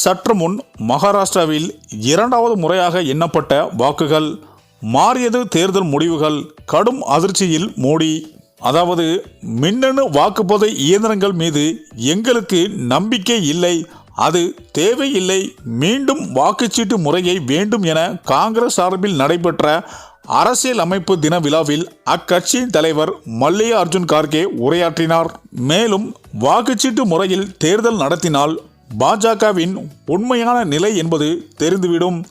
சற்று முன் மகாராஷ்டிராவில் இரண்டாவது முறையாக எண்ணப்பட்ட வாக்குகள் மாறியது தேர்தல் முடிவுகள் கடும் அதிர்ச்சியில் மோடி அதாவது மின்னணு வாக்குப்பதிவு இயந்திரங்கள் மீது எங்களுக்கு நம்பிக்கை இல்லை அது தேவையில்லை மீண்டும் வாக்குச்சீட்டு முறையை வேண்டும் என காங்கிரஸ் சார்பில் நடைபெற்ற அரசியல் அமைப்பு தின விழாவில் அக்கட்சியின் தலைவர் மல்லிகா அர்ஜுன் கார்கே உரையாற்றினார். மேலும் வாக்குச்சீட்டு முறையில் தேர்தல் நடத்தினால் பாஜகவின் உண்மையான நிலை என்பது தெரிந்துவிடும்.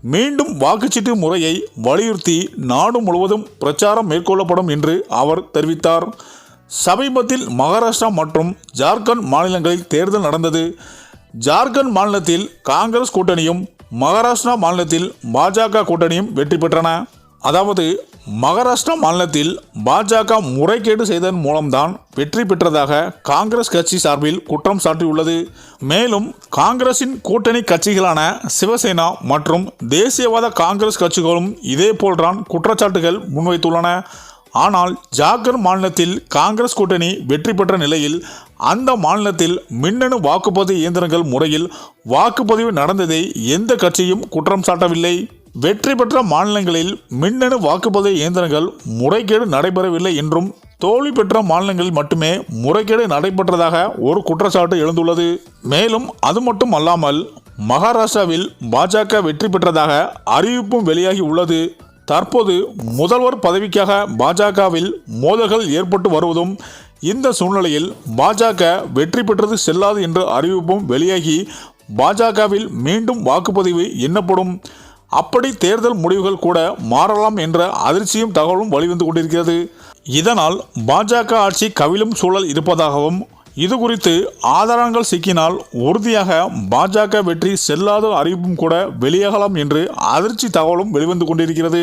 மீண்டும் வாக்குச்சீட்டு முறையை வலியுறுத்தி நாடு முழுவதும் பிரச்சாரம் மேற்கொள்ளப்படும் என்று அவர் தெரிவித்தார். சமீபத்தில் மகாராஷ்டிரா மற்றும் ஜார்க்கண்ட் மாநிலங்களில் தேர்தல் நடந்தது. ஜார்க்கண்ட் மாநிலத்தில் காங்கிரஸ் கூட்டணியும் மகாராஷ்டிரா மாநிலத்தில் பாஜக கூட்டணியும் வெற்றி பெற்றன. அதாவது மகாராஷ்டிரா மாநிலத்தில் பாஜக முறைகேடு செய்ததன் மூலம்தான் வெற்றி பெற்றதாக காங்கிரஸ் கட்சி சார்பில் குற்றம் சாட்டியுள்ளது. மேலும் காங்கிரசின் கூட்டணி கட்சிகளான சிவசேனா மற்றும் தேசியவாத காங்கிரஸ் கட்சிகளும் இதேபோல்தான் குற்றச்சாட்டுகள் முன்வைத்துள்ளன. ஆனால் ஜார்க்கண்ட் மாநிலத்தில் காங்கிரஸ் கூட்டணி வெற்றி பெற்ற நிலையில் அந்த மாநிலத்தில் மின்னணு வாக்குப்பதிவு இயந்திரங்கள் முறையில் வாக்குப்பதிவு நடந்ததை எந்த கட்சியும் குற்றம் சாட்டவில்லை. வெற்றி பெற்ற மாநிலங்களில் மின்னணு வாக்குப்பதிவு இயந்திரங்கள் முறைகேடு நடைபெறவில்லை என்றும் தோல்வி பெற்ற மாநிலங்களில் மட்டுமே முறைகேடு நடைபெற்றதாக ஒரு குற்றச்சாட்டு எழுந்துள்ளது. மேலும் அது மட்டும் அல்லாமல் மகாராஷ்டிராவில் பாஜக வெற்றி பெற்றதாக அறிவிப்பும் வெளியாகி உள்ளது. தற்போது முதல்வர் பதவிக்காக பாஜகவில் மோதல்கள் ஏற்பட்டு வருவதும் இந்த சூழ்நிலையில் பாஜக வெற்றி பெற்றது செல்லாது என்ற அறிவிப்பும் வெளியாகி பாஜகவில் மீண்டும் வாக்குப்பதிவு எண்ணப்படும். அப்படி தேர்தல் முடிவுகள் கூட மாறலாம் என்ற அதிர்ச்சியும் தகவலும் வெளிவந்து கொண்டிருக்கிறது. இதனால் பாஜக ஆட்சி கவிழும் சூழல் இருப்பதாகவும் இது குறித்து ஆதாரங்கள் சிக்கினால் உறுதியாக பாஜக வெற்றி செல்லாத அறிவிப்பும் கூட வெளியாகலாம் என்று அதிர்ச்சி தகவலும் வெளிவந்து கொண்டிருக்கிறது.